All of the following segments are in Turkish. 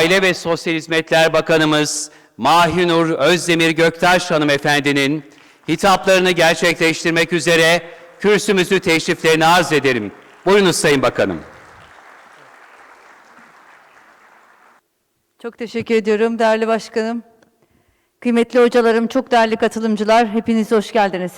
Aile ve Sosyal Hizmetler Bakanımız Mahinur Özdemir Göktaş hanımefendinin hitaplarını gerçekleştirmek üzere kürsümüzü teşriflerini arz ederim. Buyurunuz Sayın Bakanım. Çok teşekkür ediyorum değerli başkanım. Kıymetli hocalarım, çok değerli katılımcılar, hepiniz hoş geldiniz.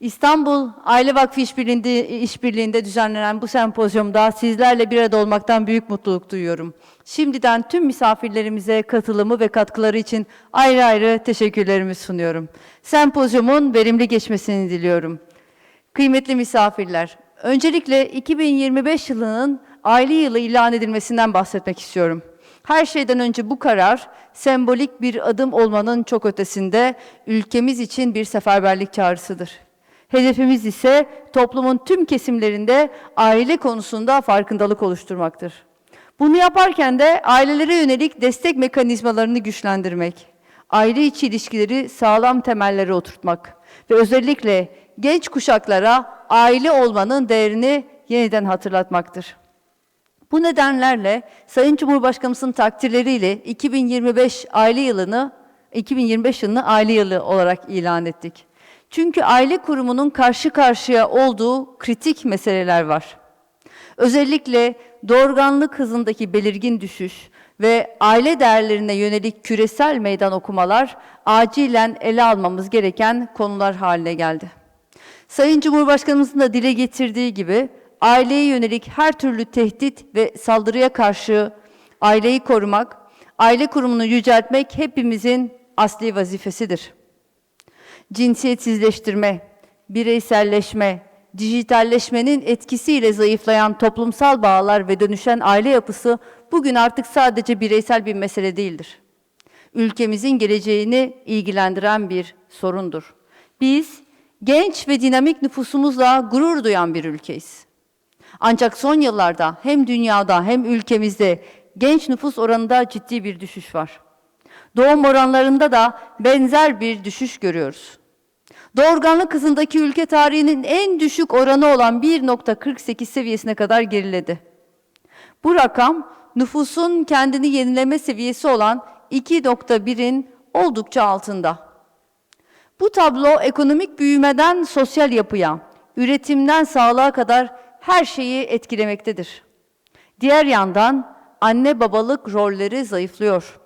İstanbul Aile Vakfı İşbirliği'nde, işbirliğinde düzenlenen bu sempozyumda sizlerle bir arada olmaktan büyük mutluluk duyuyorum. Şimdiden tüm misafirlerimize katılımı ve katkıları için ayrı ayrı teşekkürlerimi sunuyorum. Sempozyumun verimli geçmesini diliyorum. Kıymetli misafirler, öncelikle 2025 yılının aile yılı ilan edilmesinden bahsetmek istiyorum. Her şeyden önce bu karar sembolik bir adım olmanın çok ötesinde ülkemiz için bir seferberlik çağrısıdır. Hedefimiz ise toplumun tüm kesimlerinde aile konusunda farkındalık oluşturmaktır. Bunu yaparken de ailelere yönelik destek mekanizmalarını güçlendirmek, aile içi ilişkileri sağlam temellere oturtmak ve özellikle genç kuşaklara aile olmanın değerini yeniden hatırlatmaktır. Bu nedenlerle Sayın Cumhurbaşkanımızın takdirleriyle 2025 aile yılını 2025 yılını aile yılı olarak ilan ettik. Çünkü aile kurumunun karşı karşıya olduğu kritik meseleler var. Özellikle doğurganlık hızındaki belirgin düşüş ve aile değerlerine yönelik küresel meydan okumalar acilen ele almamız gereken konular haline geldi. Sayın Cumhurbaşkanımızın da dile getirdiği gibi aileye yönelik her türlü tehdit ve saldırıya karşı aileyi korumak, aile kurumunu yüceltmek hepimizin asli vazifesidir. Cinsiyetsizleştirme, bireyselleşme, dijitalleşmenin etkisiyle zayıflayan toplumsal bağlar ve dönüşen aile yapısı bugün artık sadece bireysel bir mesele değildir. Ülkemizin geleceğini ilgilendiren bir sorundur. Biz genç ve dinamik nüfusumuzla gurur duyan bir ülkeyiz. Ancak son yıllarda hem dünyada hem ülkemizde genç nüfus oranında ciddi bir düşüş var. Doğum oranlarında da benzer bir düşüş görüyoruz. Doğurganlık hızındaki ülke tarihinin en düşük oranı olan 1.48 seviyesine kadar geriledi. Bu rakam nüfusun kendini yenileme seviyesi olan 2.1'in oldukça altında. Bu tablo ekonomik büyümeden sosyal yapıya, üretimden sağlığa kadar her şeyi etkilemektedir. Diğer yandan anne babalık rolleri zayıflıyor.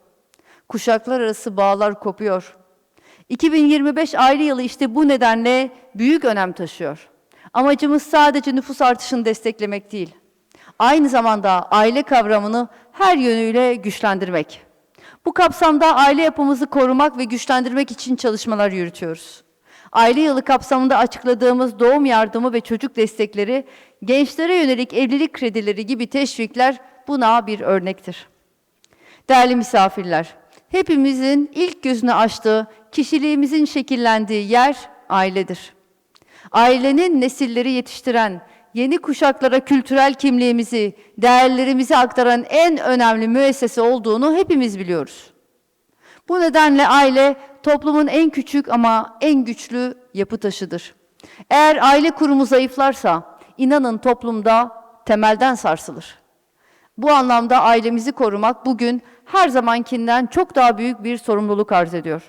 Kuşaklar arası bağlar kopuyor. 2025 aile yılı işte bu nedenle büyük önem taşıyor. Amacımız sadece nüfus artışını desteklemek değil. Aynı zamanda aile kavramını her yönüyle güçlendirmek. Bu kapsamda aile yapımızı korumak ve güçlendirmek için çalışmalar yürütüyoruz. Aile yılı kapsamında açıkladığımız doğum yardımı ve çocuk destekleri, gençlere yönelik evlilik kredileri gibi teşvikler buna bir örnektir. Değerli misafirler, hepimizin ilk gözünü açtığı, kişiliğimizin şekillendiği yer ailedir. Ailenin nesilleri yetiştiren, yeni kuşaklara kültürel kimliğimizi, değerlerimizi aktaran en önemli müessese olduğunu hepimiz biliyoruz. Bu nedenle aile toplumun en küçük ama en güçlü yapı taşıdır. Eğer aile kurumu zayıflarsa inanın toplumda temelden sarsılır. Bu anlamda ailemizi korumak bugün her zamankinden çok daha büyük bir sorumluluk arz ediyor.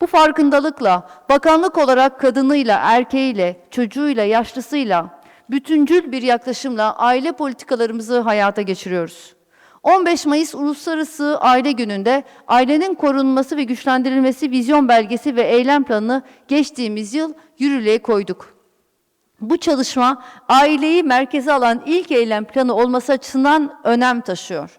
Bu farkındalıkla bakanlık olarak kadınıyla, erkeğiyle, çocuğuyla, yaşlısıyla bütüncül bir yaklaşımla aile politikalarımızı hayata geçiriyoruz. 15 Mayıs Uluslararası Aile Günü'nde ailenin korunması ve güçlendirilmesi vizyon belgesi ve eylem planını geçtiğimiz yıl yürürlüğe koyduk. Bu çalışma aileyi merkeze alan ilk eylem planı olması açısından önem taşıyor.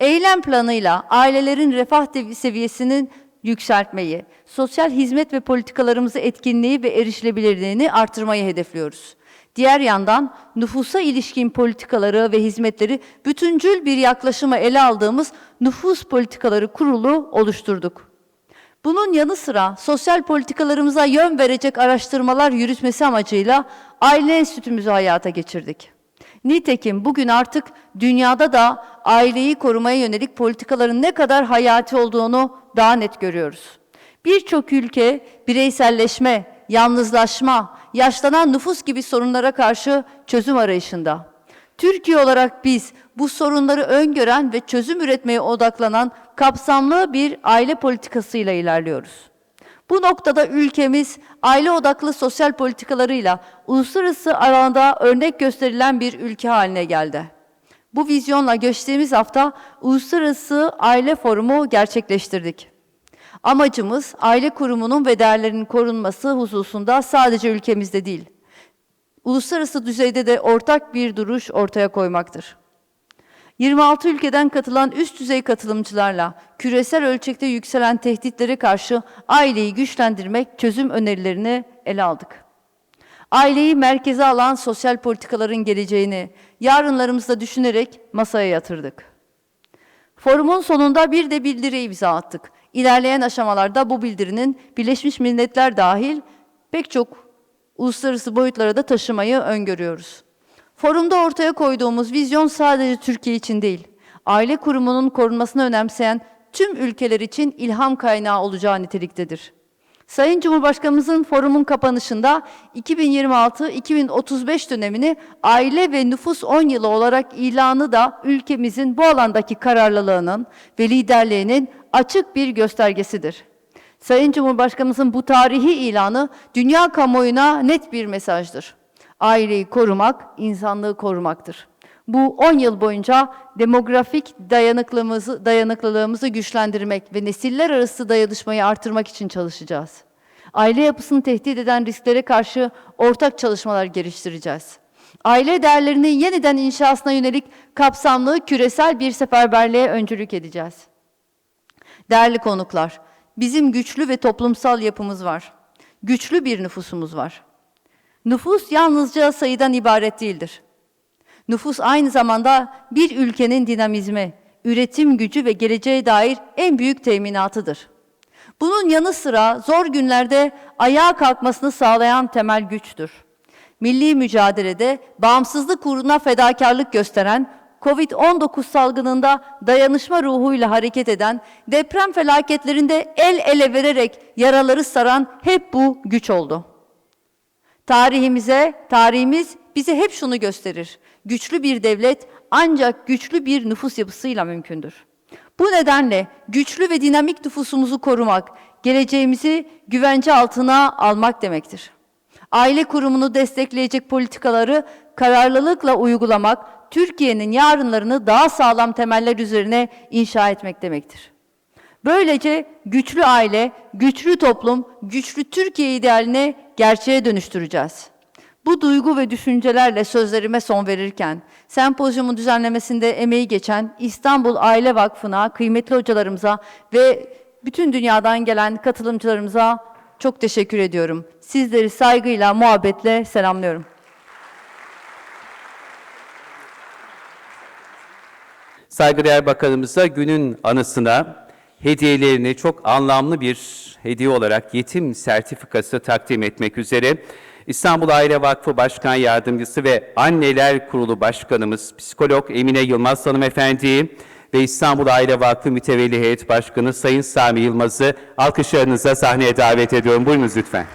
Eylem planıyla ailelerin refah seviyesinin yükseltmeyi, sosyal hizmet ve politikalarımızı etkinliği ve erişilebilirliğini artırmayı hedefliyoruz. Diğer yandan nüfusa ilişkin politikaları ve hizmetleri bütüncül bir yaklaşıma ele aldığımız Nüfus Politikaları Kurulu oluşturduk. Bunun yanı sıra sosyal politikalarımıza yön verecek araştırmalar yürütmesi amacıyla Aile Enstitümüzü hayata geçirdik. Nitekim bugün artık dünyada da aileyi korumaya yönelik politikaların ne kadar hayati olduğunu daha net görüyoruz. Birçok ülke bireyselleşme, yalnızlaşma, yaşlanan nüfus gibi sorunlara karşı çözüm arayışında. Türkiye olarak biz bu sorunları öngören ve çözüm üretmeye odaklanan kapsamlı bir aile politikasıyla ilerliyoruz. Bu noktada ülkemiz aile odaklı sosyal politikalarıyla uluslararası alanda örnek gösterilen bir ülke haline geldi. Bu vizyonla geçtiğimiz hafta Uluslararası Aile Forumu gerçekleştirdik. Amacımız aile kurumunun ve değerlerinin korunması hususunda sadece ülkemizde değil, uluslararası düzeyde de ortak bir duruş ortaya koymaktır. 26 ülkeden katılan üst düzey katılımcılarla küresel ölçekte yükselen tehditlere karşı aileyi güçlendirmek çözüm önerilerini ele aldık. Aileyi merkeze alan sosyal politikaların geleceğini yarınlarımızda düşünerek masaya yatırdık. Forumun sonunda bir de bildiri imza attık. İlerleyen aşamalarda bu bildirinin Birleşmiş Milletler dahil pek çok uluslararası boyutlara da taşımayı öngörüyoruz. Forumda ortaya koyduğumuz vizyon sadece Türkiye için değil, aile kurumunun korunmasını önemseyen tüm ülkeler için ilham kaynağı olacağı niteliktedir. Sayın Cumhurbaşkanımızın forumun kapanışında 2026-2035 dönemini aile ve nüfus 10 yılı olarak ilanı da ülkemizin bu alandaki kararlılığının ve liderliğinin açık bir göstergesidir. Sayın Cumhurbaşkanımızın bu tarihi ilanı dünya kamuoyuna net bir mesajdır. Aileyi korumak, insanlığı korumaktır. Bu 10 yıl boyunca demografik dayanıklılığımızı, dayanıklılığımızı güçlendirmek ve nesiller arası dayanışmayı artırmak için çalışacağız. Aile yapısını tehdit eden risklere karşı ortak çalışmalar geliştireceğiz. Aile değerlerinin yeniden inşasına yönelik kapsamlı küresel bir seferberliğe öncülük edeceğiz. Değerli konuklar, bizim güçlü ve toplumsal yapımız var. Güçlü bir nüfusumuz var. Nüfus yalnızca sayıdan ibaret değildir. Nüfus aynı zamanda bir ülkenin dinamizmi, üretim gücü ve geleceğe dair en büyük teminatıdır. Bunun yanı sıra zor günlerde ayağa kalkmasını sağlayan temel güçtür. Milli mücadelede bağımsızlık uğruna fedakarlık gösteren, Covid-19 salgınında dayanışma ruhuyla hareket eden, deprem felaketlerinde el ele vererek yaraları saran hep bu güç oldu. Tarihimize, tarihimiz bize hep şunu gösterir. Güçlü bir devlet ancak güçlü bir nüfus yapısıyla mümkündür. Bu nedenle güçlü ve dinamik nüfusumuzu korumak, geleceğimizi güvence altına almak demektir. Aile kurumunu destekleyecek politikaları kararlılıkla uygulamak, Türkiye'nin yarınlarını daha sağlam temeller üzerine inşa etmek demektir. Böylece güçlü aile, güçlü toplum, güçlü Türkiye idealine gerçeğe dönüştüreceğiz. Bu duygu ve düşüncelerle sözlerime son verirken, sempozyumun düzenlemesinde emeği geçen İstanbul Aile Vakfı'na, kıymetli hocalarımıza ve bütün dünyadan gelen katılımcılarımıza çok teşekkür ediyorum. Sizleri saygıyla, muhabbetle selamlıyorum. Saygıdeğer Bakanımıza günün anısına hediyelerini çok anlamlı bir hediye olarak yetim sertifikası takdim etmek üzere İstanbul Aile Vakfı Başkan Yardımcısı ve Anneler Kurulu Başkanımız Psikolog Emine Yılmaz Hanımefendi'yi ve İstanbul Aile Vakfı Mütevelli Heyet Başkanı Sayın Sami Yılmaz'ı alkışlarınıza sahneye davet ediyorum. Buyurunuz lütfen.